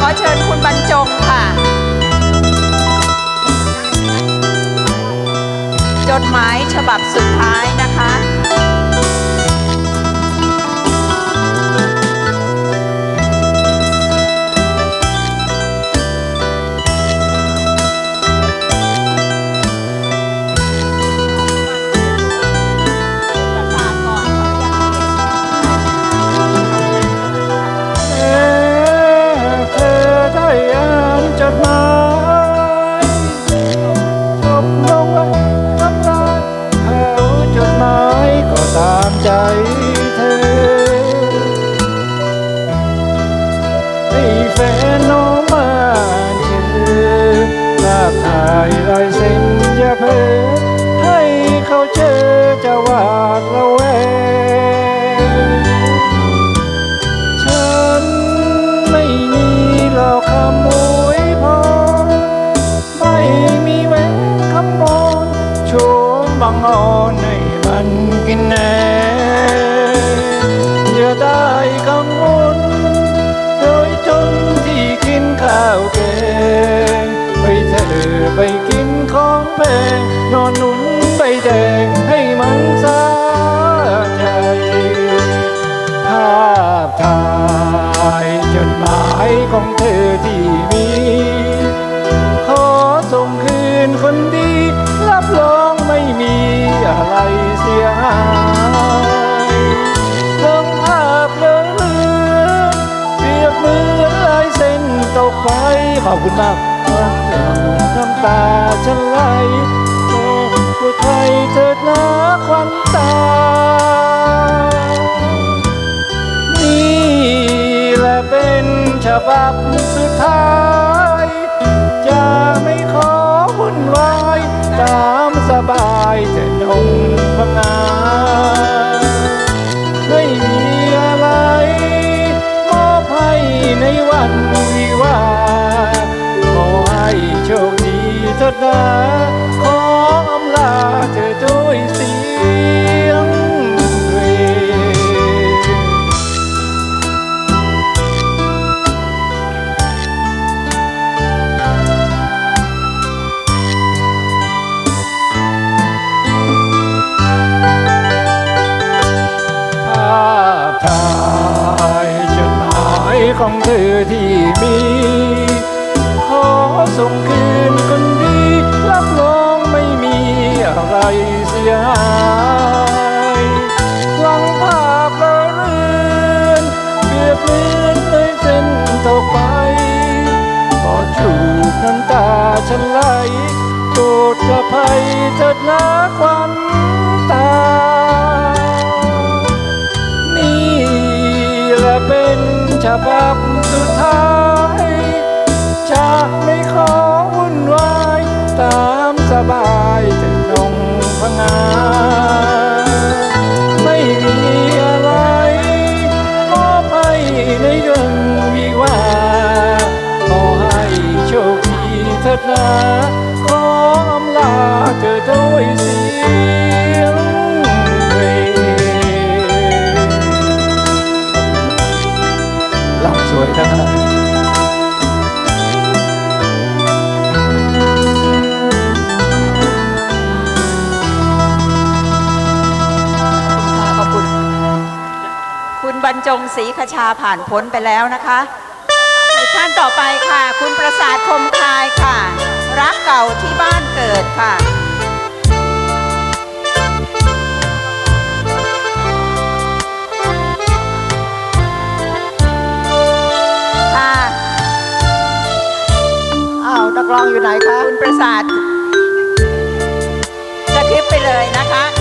ขอเชิญคุณบรรจงค่ะ จดหมายฉบับสุดท้ายนะคะ ขโมยพอไม่มีแหวนขโมยโชมบังอ่อนให้มันกินแน่อย่าได้คำ อบคุณมากน้ำตาฉันไหลโอ้พูดไทยเถิดนะควันตา นี่แหละเป็นฉบับสุดท้าย เถิดนะขออำลาเธอด้วยเสียงเพลงภาพถ่ายจดหมายของเธอที่มี ขอส่งคืน น้ำตาฉันไหลโปรดกระภัยเถิดนะควันตา นี่แหละเป็นฉบับ วยนะครับขอบคุณ คุณบรรจงศรีคชาผ่านพ้นไปแล้วนะคะท่านต่อไปค่ะ คุณประสาทคมคายค่ะ รักเก่าที่บ้านเกิดค่ะ นักร้องอยู่ไหนคะ คุณประสาทจะคลิปไปเลยนะคะ